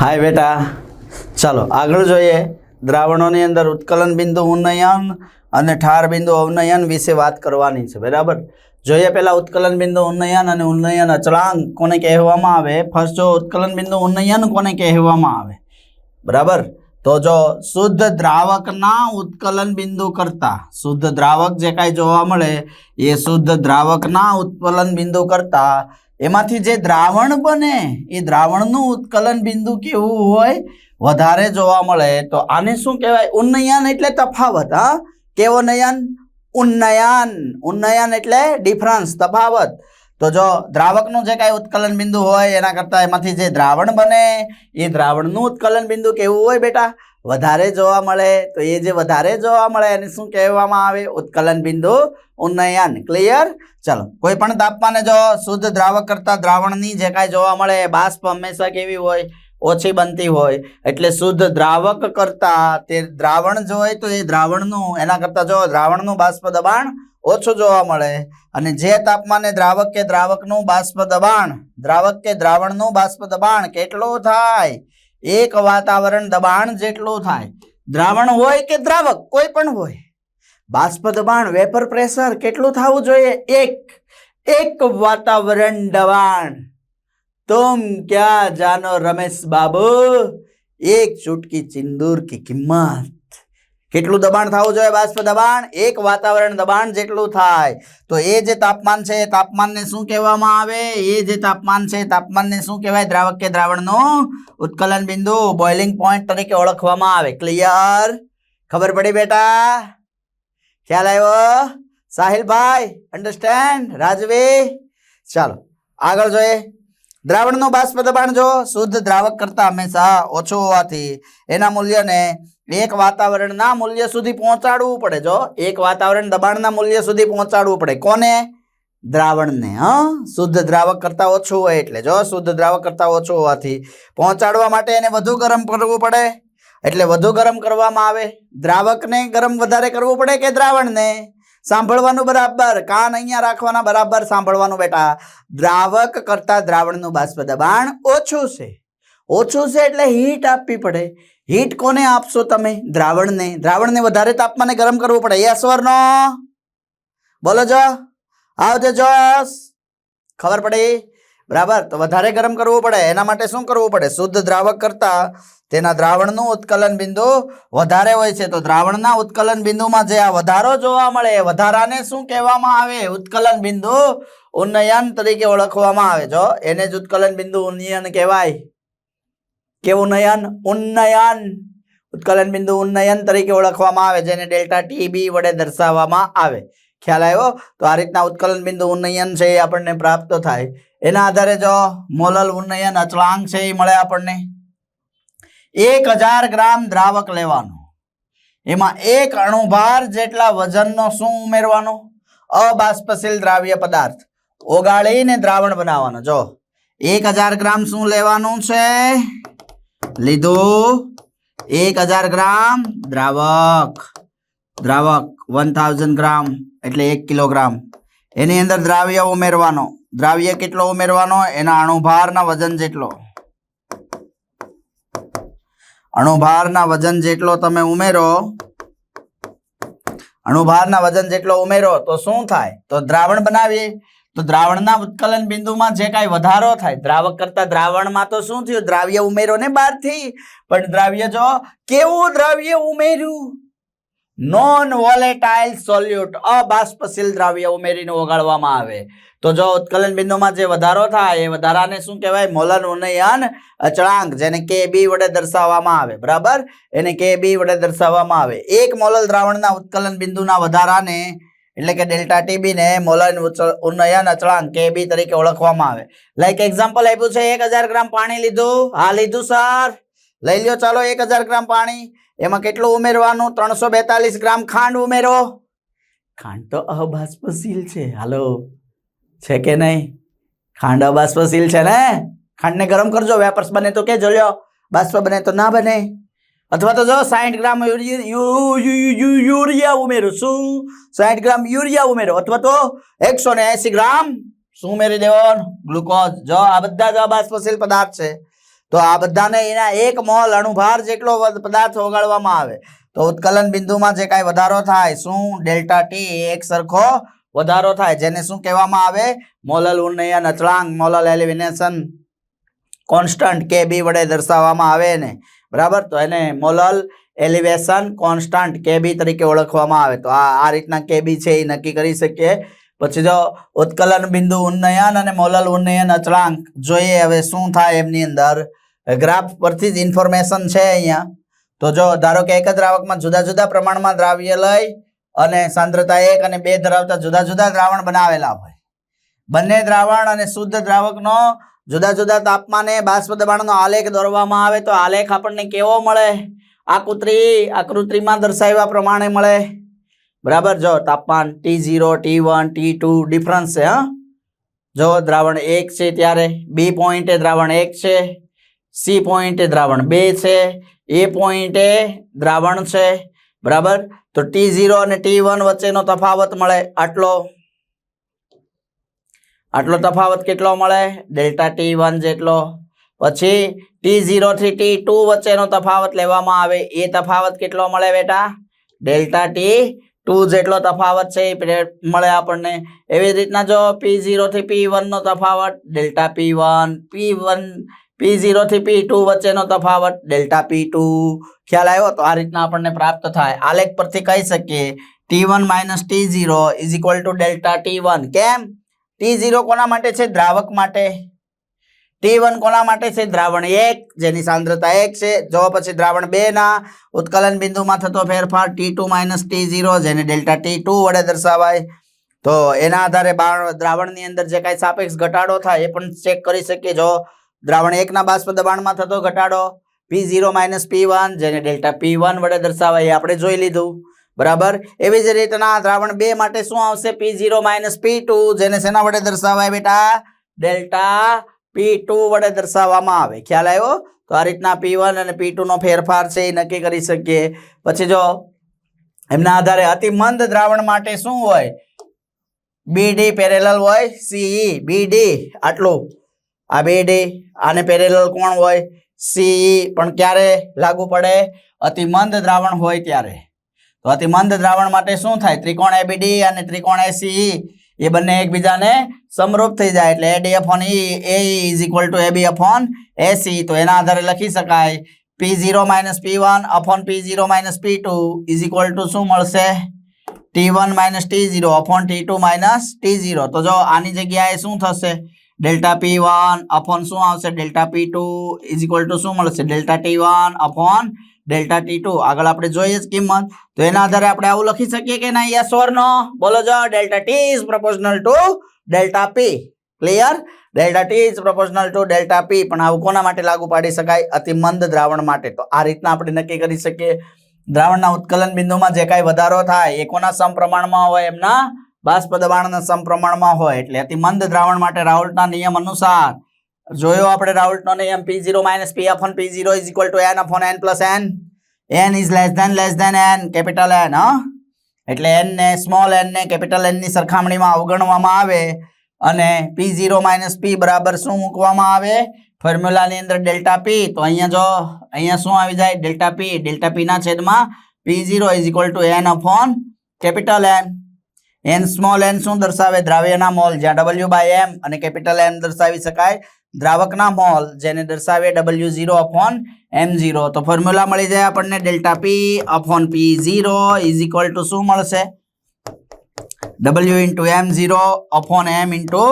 હાય બેટા. ચાલો, આગળ જોઈએ. દ્રાવણોની અંદર ઉત્કલન બિંદુ ઉન્નયન અને ઠાર બિંદુ અવનયન વિશે વાત કરવાની છે, બરાબર? જોઈએ પહેલા ઉત્કલન બિંદુ ઉન્નયન અને ઉન્નયન અચળાંક કોને કહેવામાં આવે? ફર્સ્ટ જો ઉત્કલન બિંદુ ઉન્નયન કોને કહેવામાં આવે? બરાબર? તો જો શુદ્ધ દ્રાવકના ઉત્કલન બિંદુ કરતાં, શુદ્ધ દ્રાવક જે કાંઈ જોવા મળે એ શુદ્ધ દ્રાવકના ઉત્કલન બિંદુ કરતા એમાંથી જે દ્રાવણ બને, એ દ્રાવણનું ઉત્કલન બિંદુ કેવું હોય? વધારે જોવા મળે તો આને શું કહેવાય? ઉન્નયન એટલે તફાવત, હા? કેવો નયન? ઉન્નયન. ઉન્નયન એટલે ડિફરન્સ તફાવત. તો જો દ્રાવકનું જે કાંઈ ઉત્કલન બિંદુ હોય, એના કરતાં એમાંથી જે દ્રાવણ બને, એ દ્રાવણનું ઉત્કલન બિંદુ કેવું હોય બેટા? વધારે જોવા મળે, તો એ જે વધારે જોવા મળે એને શું કહેવામાં આવે? ઉત્કલન બિંદુ, ઉન્નયન. ક્લિયર ચલો, કોઈ પણ તાપમાને જો શુદ્ધ દ્રાવક કરતાં દ્રાવણની જે કાંઈ જોવા મળે, બાષ્પ હંમેશા કેવી હોય? ઓછી બનતી હોય. એટલે શુદ્ધ દ્રાવક કરતા તે દ્રાવણ જો હોય તો એ દ્રાવણનું, એના કરતાં જો દ્રાવણનું બાષ્પ દબાણ ઓછું જોવા મળે અને જે તાપમાને દ્રાવક કે દ્રાવકનું બાષ્પ દબાણ, દ્રાવક કે દ્રાવણનું બાષ્પ દબાણ કેટલું થાય? એક વાતાવરણ દબાણ જેટલું થાય દ્રાવણ હોય કે દ્રાવક કોઈ પણ હોય બાષ્પ દબાણ વેપર પ્રેશર કેટલું થવું જોઈએ એક એક વાતાવરણ દબાણ तुम क्या जानो रमेश बाबू एक चुटकी सिंदूर की किंमत કેટલું દબાણ થવું જોઈએ બાષ્પ દબાણ? એક વાતાવરણ દબાણ જેટલું થાય. તો એ જે તાપમાન છે, એ તાપમાનને શું કહેવામાં આવે? એ જે તાપમાન છે, એ તાપમાનને શું કહેવાય? દ્રાવક કે દ્રાવણનું ઉત્કલન બિંદુ બોઇલિંગ પોઈન્ટ તરીકે ઓળખવામાં આવે. ક્લિયર ખબર પડી બેટા? ખ્યાલ આવ્યો? સાહિલભાઈ અન્ડરસ્ટેન્ડ રાજવી? ચાલો, આગળ જોઈએ. દ્રાવણનું બાષ્પ દબાણ જો શુદ્ધ દ્રાવક કરતા હંમેશા ઓછું હોવાથી એના મૂલ્યને એક વાતાવરણના મૂલ્ય સુધી પહોંચાડવું પડે જો. એક વાતાવરણ દબાણના મૂલ્ય સુધી પહોંચાડવું પડે. કોને? દ્રાવણને, હા? શુદ્ધ દ્રાવક કરતાં ઓછું હોય એટલે જો. શુદ્ધ દ્રાવક કરતાં ઓછું હોવાથી પહોંચાડવા માટે એને વધુ ગરમ કરવું પડે. એટલે વધુ ગરમ કરવામાં આવે. દ્રાવકને ગરમ વધારે કરવું પડે કે દ્રાવણને? સાંભળવાનું બરાબર, કાન અહીંયા રાખવાના બરાબર, સાંભળવાનું બેટા. દ્રાવક કરતા દ્રાવણનું બાષ્પ દબાણ ઓછું છે. ઓછું છે એટલે હીટ આપવી પડે. હીટ કોને આપશો તમે? દ્રાવણને. દ્રાવણને વધારે તાપમાને ગરમ કરવું પડે. યસ ઓર નો બોલો જો. આવજો જોસ ખબર પડે? બરાબર. તો વધારે ગરમ કરવું પડે. એના માટે શું કરવું પડે? શુદ્ધ દ્રાવક કરતા તેના દ્રાવણનું ઉત્કલન બિંદુ વધારે હોય છે. તો દ્રાવણના ઉત્કલન બિંદુમાં જે આ વધારો જોવા મળે, એ વધારાને શું કહેવામાં આવે? ઉત્કલન બિંદુ ઉન્નયન તરીકે ઓળખવામાં આવે. જો, એને જ ઉત્કલન બિંદુ ઉન્નયન કહેવાય. કેવું નયન ઉન્નયન. ઉત્કલન બિંદુ ઉન્નયન તરીકે ઓળખવામાં આવે, જેને ડેલ્ટા ટી બી વડે દર્શાવવામાં આવે. ખ્યાલ આવ્યો? તો આ રીતના ઉત્કલન બિંદુ ઉન્નયન છે એ આપણને પ્રાપ્ત થાય. એના આધારે જો મોલલ ઉન્નયન અચળાંક છે એ મળે આપણને. એક હજાર ગ્રામ દ્રાવક લેવાનું. એમાં એક અણુભાર જેટલા વજનનો શું ઉમેરવાનો? અબાષ્પશીલ દ્રાવ્ય પદાર્થ. ઓગાળીને દ્રાવણ બનાવવાનો. જો, એક હજાર ગ્રામ શું લેવાનું છે? લીધું. એક હજાર ગ્રામ દ્રાવક. દ્રાવક વન થાઉઝન્ડ ગ્રામ એટલે એક કિલોગ્રામ. એની અંદર દ્રાવ્ય ઉમેરવાનો. દ્રાવ્ય કેટલો ઉમેરવાનો? એના અણુભારના વજન જેટલો. અણુભારના વજન જેટલો તમે ઉમેરો, અણુભારના વજન જેટલો ઉમેરો, તો શું થાય? તો દ્રાવણ બનાવીએ. તો દ્રાવણના ઉત્કલન બિંદુમાં જે કાંઈ વધારો થાય, દ્રાવક કરતા દ્રાવણમાં તો શું થયું? દ્રાવ્ય ઉમેરો ને બહારથી પણ દ્રાવ્ય જો કેવું દ્રાવ્ય ઉમેર્યું? નોન વોલેટાઇલ સોલ્યુટ અબાષ્પશીલ દ્રાવ્ય ઉમેરીને ઓગાળવામાં આવે. તો જો ઉત્કલન બિંદુમાં જે વધારો થાય, એ વધારાને શું કહેવાય? મોલન, ઉન્નયન, અચળાંક, જેને કે બી વડે દર્શાવવામાં આવે. બરાબર? એને કે બી વડે દર્શાવવામાં આવે. એક મોલલ દ્રાવણના ઉત્કલન બિંદુના વધારાને, એટલે કે ડેલ્ટા ટીબીને મોલન ઉન્નયન, અચળાંક, કે બી તરીકે ઓળખવામાં આવે. લાઈક એક્ઝામ્પલ આપ્યું છે, એક હજાર ગ્રામ પાણી લીધું. હા, લીધું, સર. લઈ લ્યો, ચાલો, એક હજાર ગ્રામ પાણી. એમાં કેટલું ઉમેરવાનું? ત્રણસો બેતાલીસ ગ્રામ ખાંડ ઉમેરો. ખાંડ તો અબાષ્પશીલ છે. હાલો. છે કે નહીં? ખાંડ અબાષ્પશીલ છે ને? ખાંડને ગરમ કરજો, વેપર્સ બને તો કે જોયો બાષ્પ બને તો ના બને. અથવા તો જો સાઠ ગ્રામ યુરિયા ઉમેરો. શું? સાઠ ગ્રામ યુરિયા ઉમેરો. અથવા તો એકસો ને એસી ગ્રામ શું ઉમેરી દેવાનું? ગ્લુકોઝ. જો આ બધા જ બાષ્પશીલ પદાર્થ છે, તો આ બધાને એના એક મોલ અણુભાર જેટલો પદાર્થ ઓગાળવામાં આવે. તો ઉત્કલન બિંદુમાં જે કાંઈ વધારો થાય, શું? ડેલ્ટા ટી, એક સરખો વધારો થાય. જેને શું કહેવામાં આવે? મોલલ ઉન્નયન અચળાંક મોલલ એલિમિનેશન કોન્સ્ટન્ટ કે બી વડે દર્શાવવામાં આવે ને બરાબર? તો એને મોલલ એલિવેશન કોન્સ્ટન્ટ કે બી તરીકે ઓળખવામાં આવે. તો આ આ રીતના કે બી છે એ નક્કી કરી શકીએ. પછી જો ઉત્કલન બિંદુ ઉન્નયન અને મોલલ ઉન્નયન અચળાંક જોઈએ હવે શું થાય એમની અંદર. ગ્રાફ પરથી જ ઇન્ફોર્મેશન છે અહીંયા. તો જો ધારો કે એક જ દ્રાવકમાં જુદા જુદા પ્રમાણમાં દ્રાવ્ય લઈ અને સાંદ્રતા એક અને બે ધરાવતા જુદા જુદા દ્રાવણ બનાવેલા હોય. બંને દ્રાવણ અને શુદ્ધ દ્રાવકનો જુદા જુદા તાપમાને બાષ્પ દબાણનો આલેખ દોરવામાં આવે તો આલેખ આપણને કેવો મળે? આકૃતિ આકૃતિમાં દર્શાવ્યા પ્રમાણે મળે. બરાબર? જો તાપમાન T zero T one T two difference છે, હા? જો દ્રાવણ એક છે ત્યારે બી પોઈન્ટે દ્રાવણ એક છે સી પોઈન્ટે દ્રાવણ બે છે એ પોઈન્ટે દ્રાવણ છે બરાબર? તો ટી ઝીરો અને ટી વન વચ્ચેનો તફાવત મળે આટલો. આટલો તફાવત કેટલો મળે? ડેલ્ટા ટી વન જેટલો. પછી ટી ઝીરો થી ટી ટુ વચ્ચેનો તફાવત લેવામાં આવે. એ તફાવત કેટલો મળે બેટા? ડેલ્ટા ટી ટુ જેટલો તફાવત છે એ મળે આપણને. એવી રીતના જો પી ઝીરો થી પી વનનો તફાવત, delta P one P one P ઝીરોથી P two વચ્ચેનો તફાવત, ડેલ્ટા પી ટુ ખ્યાલ આવ્યો? તો આ રીતના આપણને પ્રાપ્ત થાય. આલેખ પરથી કહી શકીએ T one minus T zero is equal to delta T one કેમ? ટી ઝીરો કોના માટે છે? દ્રાવક માટે. ટી વન કોના માટે છે? દ્રાવણ એક, જેની સાંદ્રતા એક છે. જો પછી દ્રાવણ બે ના ઉત્કલન બિંદુમાં થતો ફેરફાર T two minus T zero જેને ડેલ્ટા ટી ટુ વડે દર્શાવાય. તો એના આધારે દ્રાવણની અંદર જે કાંઈ સાપેક્ષ ઘટાડો થાય, એ પણ ચેક કરી શકીએ. જો દ્રાવણ એકના બાષ્પ દબાણમાં થતો ઘટાડો P zero minus P one જેને ડેલ્ટા પી વન વડે દર્શાવાય આપણે જોઈ લીધું. બરાબર? એવી જ રીતના દ્રાવણ બે માટે શું આવશે? P zero minus P two જેને શેના વડે દર્શાવાય બેટા? ડેલ્ટા પી ટુ વડે દર્શાવવામાં આવે. ખ્યાલ આવ્યો? તો આ રીતના પી વન અને પી નો ફેરફાર છે એ નક્કી કરી શકીએ. પછી જો, એમના આધારે અતિમંદ દ્રાવણ માટે શું હોય? બી ડી પેરેલલ હોય સીઈ બી ડી આટલું. આ બીડી આને પેરેલલ કોણ હોય? સીઈ પણ ક્યારે લાગુ પડે? અતિ મંદ દ્રાવણ હોય ત્યારે. તો અતિ મંદ દ્રાવણ માટે શું થાય? ત્રિકોણ એબીડી અને ત્રિકોણ એસીઈ એ બંને એકબીજાને સમરૂપ થઈ જાય એટલે AD upon E A is equal to AB upon AC તો એના આધારે લખી શકાય P zero minus P one upon P zero minus P two is equal to શું મળશે? T one minus T zero upon T two minus T zero તો જો આની જગ્યાએ શું થશે? ડેલ્ટા પી વન અપોન શું આવશે? Delta P two is equal to શું મળશે? Delta T one upon delta T two. આગળ આપણે જોઈએ જ કિંમત. તો એના આધારે આપણે આવું લખી શકીએ કે ના યસ ઓર નો બોલો જો, delta T is proportional to delta P. Clear delta T is proportional to delta P. પણ આવું કોના માટે લાગુ પાડી શકાય? અતિ મંદ દ્રાવણ માટે. તો આ રીતના આપણે નક્કી કરી શકીએ. દ્રાવણના ઉત્કલન બિંદુમાં જે કાંઈ વધારો થાય, એ કોના સમપ્રમાણમાં હોય એમના બાષ્પ દબાણના સમપ્રમાણમાં હોય એટલે અતિ મંદ દ્રાવણ માટે રાઉલ્ટના નિયમ અનુસાર જોયો આપણે રાઉલ્ટનો નિયમ P zero minus P upon P zero is equal to N upon N plus N N is less than less than N capital N હ એટલે એન ને સ્મોલ એન ને કેપિટલ એનની સરખામણીમાં અવગણવામાં આવે અને પી ઝીરો માઇનસ પી બરાબર શું મૂકવામાં આવે? ફોર્મ્યુલાની અંદર ડેલ્ટા પી તો અહીંયા જો, અહીંયા શું આવી જાય? ડેલ્ટા પી ડેલ્ટા પીના છેદમાં P zero is to N upon capital N N small N શું દર્શાવે? દ્રાવ્યના મોલ, જ્યાં ડબલ્યુ બાય એમ અને કેપિટલ એમ દર્શાવી શકાય. દ્રાવકના મોલ, જેને દર્શાવે W zero upon M zero તો ફોર્મ્યુલા મળી જાય આપણને delta P upon P zero is equal to શું મળશે? W into M zero upon M into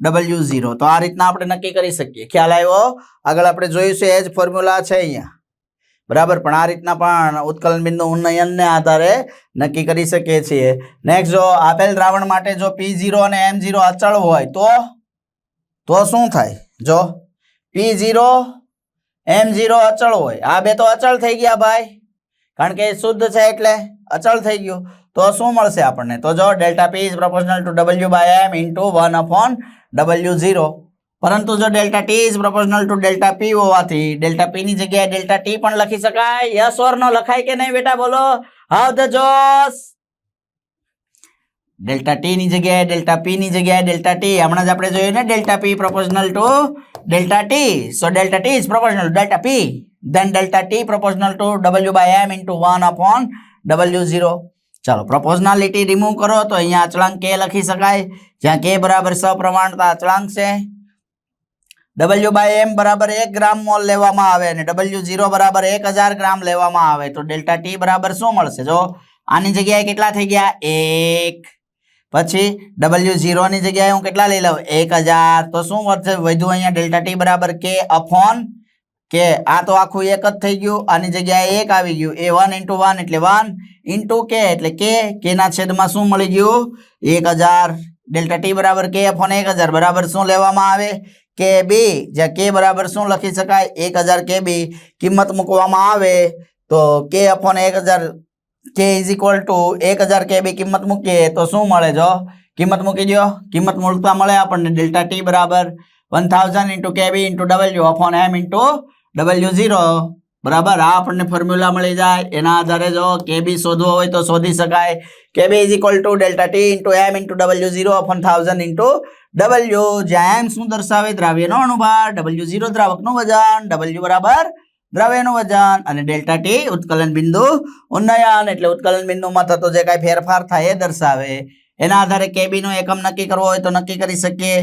W zero તો આ રીતના આપણે નક્કી કરી શકીએ. ખ્યાલ આવ્યો? આગળ આપણે છે એ જ ફોર્મ્યુલા છે અહીંયા. બરાબર? પણ આ રીતના પણ ઉત્કલન બિંદુ ઉન્નયનને આધારે નક્કી કરી શકીએ છીએ. નેક્સ્ટ જો આપેલ દ્રાવણ માટે જો પી ઝીરો અને એમ ઝીરો અચળ હોય તો? તો શું થાય? જો પી ઝીરો એમ ઝીરો અચળ હોય. આ બે તો અચળ થઈ ગયા ભાઈ. કારણ કે શુદ્ધ છે એટલે અચળ થઈ ગયું. તો શું મળશે આપણને? તો જો delta P is proportional to W by M into one upon W zero પરંતુ જો delta T is proportional to delta P હોવાથી, ડેલ્ટા પી ની જગ્યાએ ડેલ્ટા ટી પણ લખી શકાય. યસ ઓર નો લખાય કે નહીં બેટા, બોલો. હાવ ધ જોસ ડેલ્ટા ટી ની જગ્યાએ ડેલ્ટા પી ની જગ્યાએ ડેલ્ટા ટી હમણાં જ આપણે જોયું ને, delta P proportional to delta T so delta T is proportional delta P then delta T proportional to W by M into one upon W zero ચાલો પ્રોપોઝનાલિટી રિમૂવ કરો, તો અહીંયા અચળાંક કે લખી શકાય. જ્યાં કે બરાબર સપ્રમાણતા અચળાંક છે. ડબલ્યુ બાય એમ બરાબર એક ગ્રામ મોલ લેવામાં આવે અને ડબલ્યુ ઝીરો બરાબર એક હજાર ગ્રામ લેવામાં આવે તો ડેલ્ટા ટી બરાબર શું મળશે જો આની જગ્યાએ કેટલા થઈ ગયા એક પછી ડબલ્યુ ઝીરોની જગ્યાએ હું કેટલા લઈ લઉં એક હજાર તો શું વધશે વધ્યું અહીંયા ડેલ્ટા ટી બરાબર કે અફોન કે આ તો આખું એક જ થઈ ગયું આની જગ્યાએ એક આવી ગયું એ વન ઇન્ટુ વન એટલે વન ઇન્ટુ કે એટલે કે કેના છેદમાં શું મળી ગયું એક હજાર ડેલ્ટા ટી બરાબર કે અફોન એક હજાર બરાબર શું લેવામાં આવે કે બી જ્યાં કે બરાબર શું લખી શકાય? એક હજાર કે બી. કિંમત મૂકવામાં આવે તો કે અપોન એક હજાર કે ઇઝ ઇક્વલ ટુ એક હજાર કે બી કિંમત મૂકીએ તો શું મળે જો? કિંમત મૂકી દો કિંમત મૂકતા મળે આપણને ડેલ્ટા ટી બરાબર. One thousand into K B into W upon M into W zero બરાબર? આ આપણને ફોર્મ્યુલા મળી જાય. એના આધારે જો કે બી શોધવો હોય તો શોધી શકાય. K B is equal to delta T into M into W zero upon thousand into W જ્યાં એમ શું દર્શાવે? દ્રાવ્યનો અણુભાર. ડબલ્યુ ઝીરો દ્રાવકનું વજન. ડબલ્યુ બરાબર? દ્રવ્યનું વજન. અને ડેલ્ટા ટી ઉત્કલન બિંદુ ઉન્નયન. એટલે ઉત્કલન બિંદુમાં થતો જે કાંઈ ફેરફાર થાય એ દર્શાવે. એના આધારે કેબી નો એકમ નક્કી કરવો હોય તો નક્કી કરી શકીએ.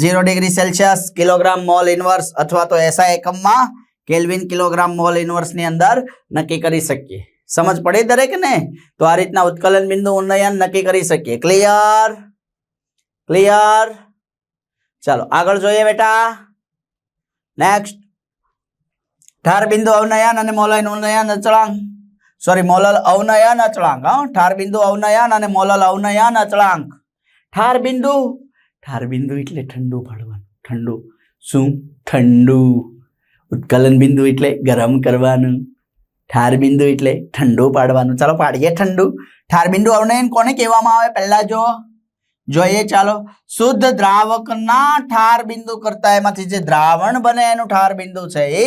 Zero degree Celsius kilogram mole inverse અથવા તો એસઆઈ એકમમાં. કેલ્વિન કિલોગ્રામ મોલ ઇન્વર્સની અંદર નક્કી કરી શકીએ. સમજ પડી દરેક ને? તો આ રીતના ઉત્કલન બિંદુ ઉન્નયન નક્કી કરી શકીએ. ક્લિયર ક્લિયર ચાલો, આગળ જોઈએ બેટા. નેક્સ્ટ ઠાર બિંદુ અવનયન અને મોલન ઉન્નયન અચળાંક. સોરી મોલલ અવનયન અચળાંક, હા. ઠાર બિંદુ અવનયન અને મોલલ અવનયન અચળાંક. ઠાર બિંદુ? ઠાર બિંદુ એટલે ઠંડુ પાડવાનું. ઠંડુ. શું? ઠંડુ. ઉત્કલન બિંદુ એટલે ગરમ કરવાનું, ઠાર બિંદુ એટલે ઠંડુ પાડવાનું. ચાલો પાડીએ ઠંડુ. ઠાર બિંદુ અવનયન કોને કહેવામાં આવે? પહેલા જો જોઈએ, ચાલો. શુદ્ધ દ્રાવકના ઠાર બિંદુ કરતા એમાંથી જે દ્રાવણ બને એનું ઠાર બિંદુ છે એ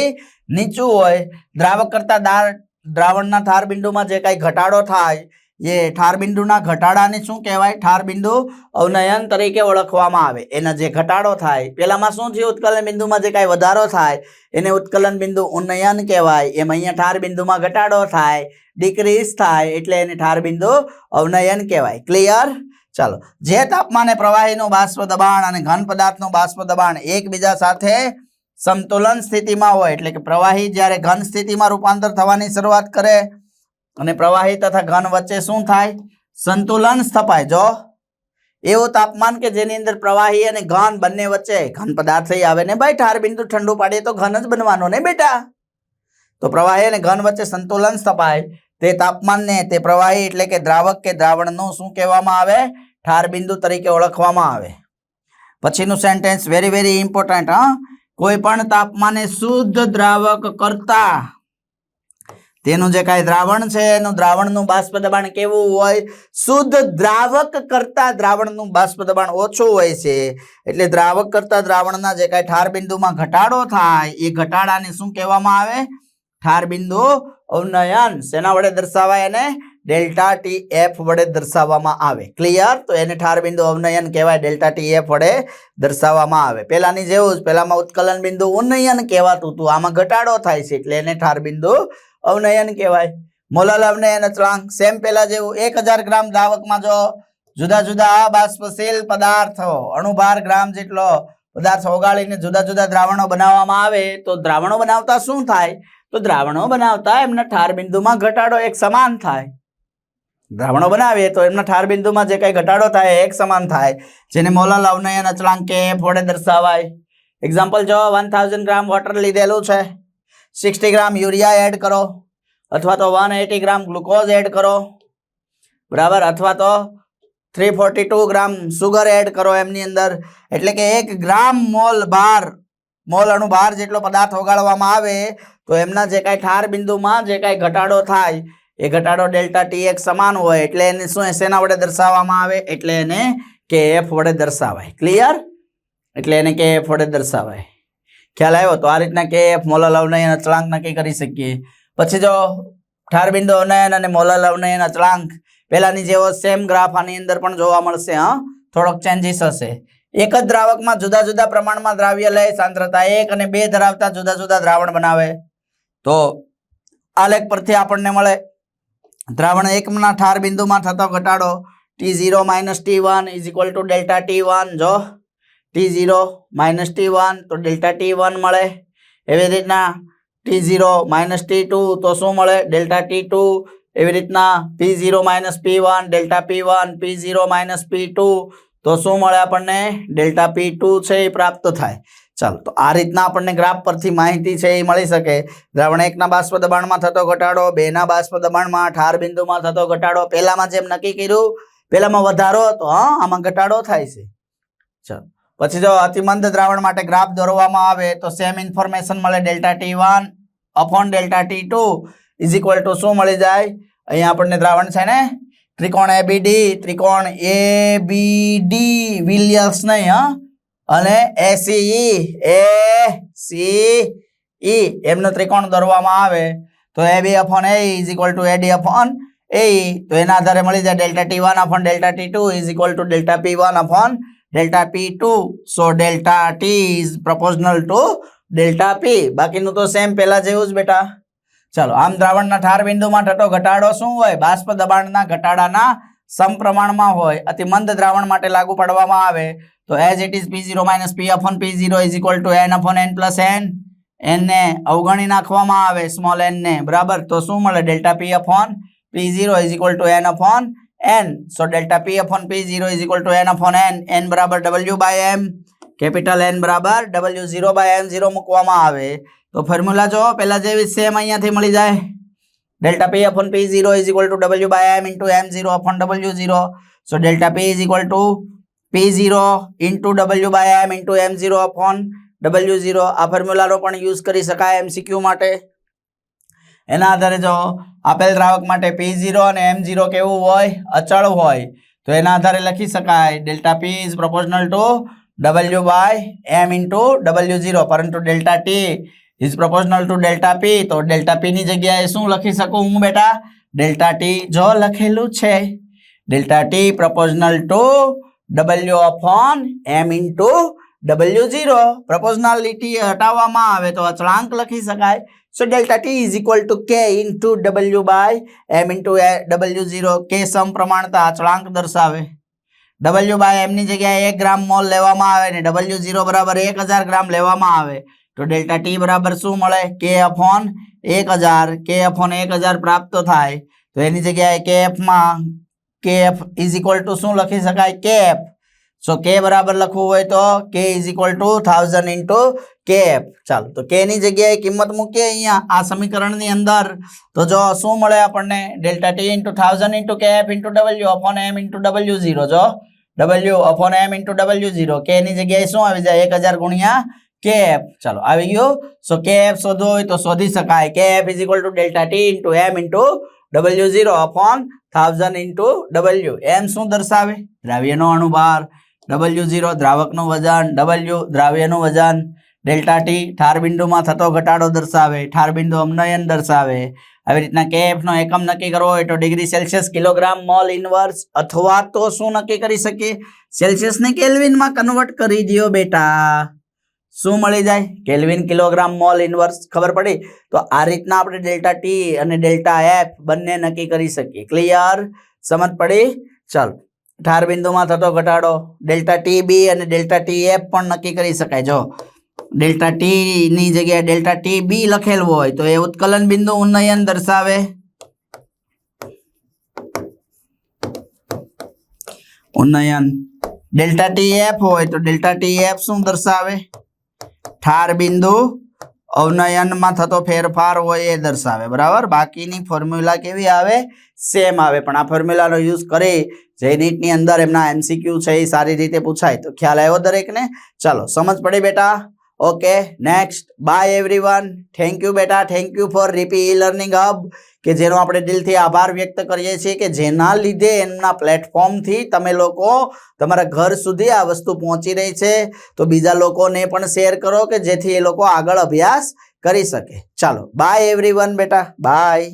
નીચું હોય. દ્રાવક કરતા દાર દ્રાવણના ઠાર બિંદુમાં જે કાંઈ ઘટાડો થાય એ ઠાર બિંદુના ઘટાડાને શું કહેવાય? ઠાર બિંદુ અવનયન તરીકે ઓળખવામાં આવે. એના જે ઘટાડો થાય પેલામાં શું થયું? ઉત્કલન બિંદુમાં જે કાંઈ વધારો થાય, એને ઉત્કલન બિંદુ ઉન્નયન કહેવાય. એમ અહીંયા ઠાર બિંદુમાં ઘટાડો થાય ડિક્રીઝ થાય, એટલે એને ઠાર બિંદુ અવનયન કહેવાય. ક્લિયર ચાલો. જે તાપમાને પ્રવાહીનું બાષ્પ દબાણ અને ઘન પદાર્થનું બાષ્પ દબાણ એકબીજા સાથે સમતુલન સ્થિતિમાં હોય, એટલે કે પ્રવાહી જ્યારે ઘન સ્થિતિમાં રૂપાંતર થવાની શરૂઆત કરે અને પ્રવાહી તથા ઘન વચ્ચે શું થાય? સંતુલન સ્થપાય. જો એવું તાપમાન કે જેની અંદર પ્રવાહી અને ઘન બંને વચ્ચે ઘન પદાર્થ થઈ આવે ને ભાઈ ઠાર બિંદુ ઠંડુ પાડીએ તો ઘન જ બનવાનો ને બેટા. તો પ્રવાહી અને ઘન વચ્ચે સંતુલન સ્થપાય. તે તાપમાનને, તે પ્રવાહી એટલે કે દ્રાવક કે દ્રાવણનું શું કહેવામાં આવે? ઠાર બિંદુ તરીકે ઓળખવામાં આવે. પછીનું સેન્ટેન્સ વેરી વેરી ઇમ્પોર્ટન્ટ હા. કોઈ પણ તાપમાને શુદ્ધ દ્રાવક કરતા તેનું જે કાંઈ દ્રાવણ છે, એનું દ્રાવણનું બાષ્પ દબાણ કેવું હોય? શુદ્ધ દ્રાવક કરતાં દ્રાવણનું બાષ્પ દબાણ ઓછું હોય છે. એટલે દ્રાવક કરતાં દ્રાવણના જે કાંઈ ઠાર બિંદુમાં ઘટાડો થાય, એ ઘટાડાને શું કહેવામાં આવે? ઠાર બિંદુ અવનયન. શેના વડે દર્શાવાય એને? ડેલ્ટા ટી એફ વડે દર્શાવવામાં આવે. ક્લિયર? તો એને ઠાર બિંદુ અવનયન કહેવાય, ડેલ્ટા ટી એફ વડે દર્શાવવામાં આવે. પેલાની જેવું જ પેલામાં ઉત્કલન બિંદુ ઉન્નયન કહેવાતું હતું. આમાં ઘટાડો થાય છે, એટલે એને ઠાર બિંદુ અવનયન કહેવાય. મોલલ અવનયન અચળાંક સેમ પેલા જેવું એક હજાર ગ્રામ દ્રાવકમાં જો જુદા જુદા બાષ્પશીલ પદાર્થો, અણુભાર ગ્રામ જેટલો પદાર્થ ઓગાળીને જુદા જુદા દ્રાવણો બનાવવામાં આવે, તો દ્રાવણો બનાવતા શું થાય? તો દ્રાવણો બનાવતા એમના ઠાર બિંદુમાં ઘટાડો એક સમાન થાય. દ્રાવણો બનાવીએ તો એમના ઠાર બિંદુમાં જે કઈ ઘટાડો થાય એક સમાન થાય. જેને મોલલ અવનયન અચળાંક કે ફોડે દર્શાવાય. એક્ઝામ્પલ જો વન થાઉઝન્ડ ગ્રામ વોટર લીધેલું છે. સિક્સટી ગ્રામ યુરિયા એડ કરો, અથવા તો one eighty gram glucose add કરો, બરાબર, અથવા તો three forty two gram sugar add કરો એમની અંદર. એટલે કે એક ગ્રામ મોલ બાર, મોલ અણુ બાર જેટલો પદાર્થ ઓગાળવામાં આવે, તો એમના જે કાંઈ ઠાર બિંદુમાં જે કાંઈ ઘટાડો થાય, એ ઘટાડો ડેલ્ટા ટી એક સમાન હોય, એટલે એને શું શેના વડે દર્શાવવામાં આવે? એટલે એને કે એફ વડે દર્શાવાય. ક્લિયર? એટલે એને કે એફ વડે દર્શાવાય. ખ્યાલ આવ્યો? તો આ રીતના કે એફ મોલલ અવનયન અચળાંક નક્કી કરી શકીએ. પછી જો ઠાર બિંદુ અવનયન અને મોલલ અવનયન અચળાંક પહેલાની જેવો સેમ ગ્રાફ આની અંદર પણ જોવા મળશે, હા? થોડોક ચેન્જીસ હશે. એક જ દ્રાવકમાં જુદા જુદા પ્રમાણમાં દ્રાવ્ય લય, સાંદ્રતા એક અને બે ધરાવતા જુદા જુદા દ્રાવણ બનાવે. તો આલેખ પરથી આપણને મળે. દ્રાવણ એકના ઠાર બિંદુમાં થતો ઘટાડો T zero minus T one is equal to delta T one જો T zero minus T one તો ડેલ્ટા ટી વન મળે. એવી રીતના T zero minus T two તો શું મળે? ડેલ્ટા ટી ટુ એવી રીતના P zero minus P one delta P one P zero minus P two તો શું મળે આપણને? ડેલ્ટા પી ટુ છે એ પ્રાપ્ત થાય. ચાલો, તો આ રીતના આપણને ગ્રાફ પરથી માહિતી છે એ મળી શકે. દ્રાવણ એકના બાષ્પ દબાણમાં થતો ઘટાડો, બેના બાષ્પ દબાણમાં ઠાર બિંદુમાં થતો ઘટાડો. પહેલામાં જેમ નક્કી કર્યું, પહેલામાં વધારો હતો, હા, આમાં ઘટાડો થાય છે. ચાલો પછી જો અતિમંદ દ્રાવણ માટે ગ્રાફ દોરવામાં આવે તો સેમ ઇન્ફોર્મેશન મળે delta T one upon delta T two is equal to શું મળી જાય? અહીંયા આપણને દ્રાવણ છે ને, ત્રિકોણ એ બી ડી ત્રિકોણ એ બી ડી વિલિયર્સ નહીં, હા? અને A C A C E એમનું ત્રિકોણ દોરવામાં આવે. તો A B upon A is equal to A D upon A તો એના આધારે મળી જાય delta T one upon delta T two is equal to delta P one upon P two so delta T is proportional to delta P બાકીનું તો same પહેલા જેવું જ બેટા. ચાલો, આમ દ્રાવણના ઠાર બિંદુમાં થતો ઘટાડો શું હોય? બાષ્પ દબાણના ઘટાડાના સમપ્રમાણમાં હોય. અતિ મંદ દ્રાવણ માટે લાગુ પાડવામાં આવે. તો as it is P zero minus P upon P zero is equal to N upon N plus N એનને અવગણી નાખવામાં આવે સ્મોલ એનને બરાબર? તો શું મળે? Delta P upon P zero is equal to N upon N so delta P upon P zero is equal to N upon N N બરાબર W by M capital N બરાબર W zero by M zero મૂકવામાં આવે. તો formula જો પહેલા જેવી same અહીંયાથી મળી જાય. Delta P upon P zero is equal to W by M into M zero upon W zero so delta P is equal to P zero into W by M into M zero upon W zero આ ફોર્મ્યુલાનો પણ use કરી શકાય MCQ માટે. એના આધારે જો આપેલ દ્રાવક માટે પી ઝીરો અને એમ ઝીરો કેવું હોય? અચળ હોય. તો એના આધારે લખી શકાય delta P is proportional to W by M into W zero પરંતુ delta T is proportional to delta P તો ડેલ્ટા પીની જગ્યાએ શું લખી શકું હું બેટા? ડેલ્ટા ટી જો લખેલું છે, delta T proportional to W upon M into W zero proportionality હટાવવામાં આવે તો અચળાંક લખી શકાય. So delta T is equal to K into W by M into W zero K સમપ્રમાણતા અચળાંક દર્શાવે ડબલ્યુ બાય એમની જગ્યાએ એક ગ્રામ મોલ લેવામાં આવે ને ડબલ્યુ ઝીરો બરાબર એક હજાર ગ્રામ લેવામાં આવે તો ડેલ્ટા ટી બરાબર શું મળે કે અફોન એક હજાર કે અફોન એક હજાર પ્રાપ્ત થાય તો એની જગ્યાએ કે એફમાં કે એફ ઇઝ ઇક્વલ ટુ શું લખી શકાય કે એફ સો કે બરાબર લખવું હોય તો K is equal to thousand into K ચાલો, તો કે ની જગ્યાએ કિંમત મૂકીએ અહીંયા, આ સમીકરણની અંદર. તો જો શું મળે આપણને? Delta T into thousand into K F into W upon M into W zero જો W upon M into W zero K ની જગ્યાએ શું આવી જાય? એક હજાર ગુણ્યા કે એફ ચાલો, આવી ગયું. સો કે એફ શોધવો હોય તો શોધી શકાય. K F is equal to delta T into M into W zero upon thousand into W M શું દર્શાવે? દ્રાવ્યનો અણુભાર. ડબલ્યુ ઝીરો દ્રાવકનું વજન ડબલ્યુ દ્રાવ્યનું વજન, ડેલ્ટા ટી ઠાર બિંદુમાં થતો ઘટાડો દર્શાવે, ઠારબિંદુ અમનયન દર્શાવે. આવી રીતના કેએફનો એકમ નક્કી કરવો હોય તો degree Celsius kilogram mole inverse અથવા તો શું નક્કી કરી શકીએ? સેલ્સિયસને કેલ્વિનમાં કન્વર્ટ કરી દો બેટા. શું મળી જાય? Kelvin kilogram mole inverse. ખબર પડી? તો આ રીતના આપણે ડેલ્ટા ટી અને ડેલ્ટા એફ બંને નક્કી કરી શકીએ. ક્લિયર સમજ પડી? ચાલો. ઠાર બિંદુમાં થતો ઘટાડો, ડેલ્ટા ટી બી અને ડેલ્ટા ટી એફ પણ નક્કી કરી શકાય. જો ડેલ્ટા ટી ની જગ્યાએ ડેલ્ટા ટી બી લખેલું હોય તો એ ઉત્કલન બિંદુ ઉન્નયન દર્શાવે. ઉન્નયન. ડેલ્ટા ટી એફ હોય તો ડેલ્ટા ટી એફ શું દર્શાવે? ઠાર બિંદુ અવનયનમાં થતો ફેરફાર હોય એ દર્શાવે, બરાબર? બાકીની ફોર્મ્યુલા કેવી આવે? સેમ આવે. પણ આ ફોર્મ્યુલાનો યુઝ કરી જે નીટની અંદર એમના એમસીક્યુ છે એ સારી રીતે પૂછાય. તો ખ્યાલ આવ્યો દરેકને? ચાલો, સમજ પડી બેટા? Okay next bye everyone thank you બેટા થેન્ક યુ ફોર રીપી ઈ લર્નિંગ હબ કે જેનો આપણે દિલથી આભાર વ્યક્ત કરીએ છીએ કે જેના લીધે એમના પ્લેટફોર્મથી તમે લોકો તમારા ઘર સુધી આ વસ્તુ પહોંચી રહી છે. તો બીજા લોકોને પણ શેર કરો કે જેથી એ લોકો આગળ અભ્યાસ કરી શકે. ચાલો બાય એવરીવન બેટા બાય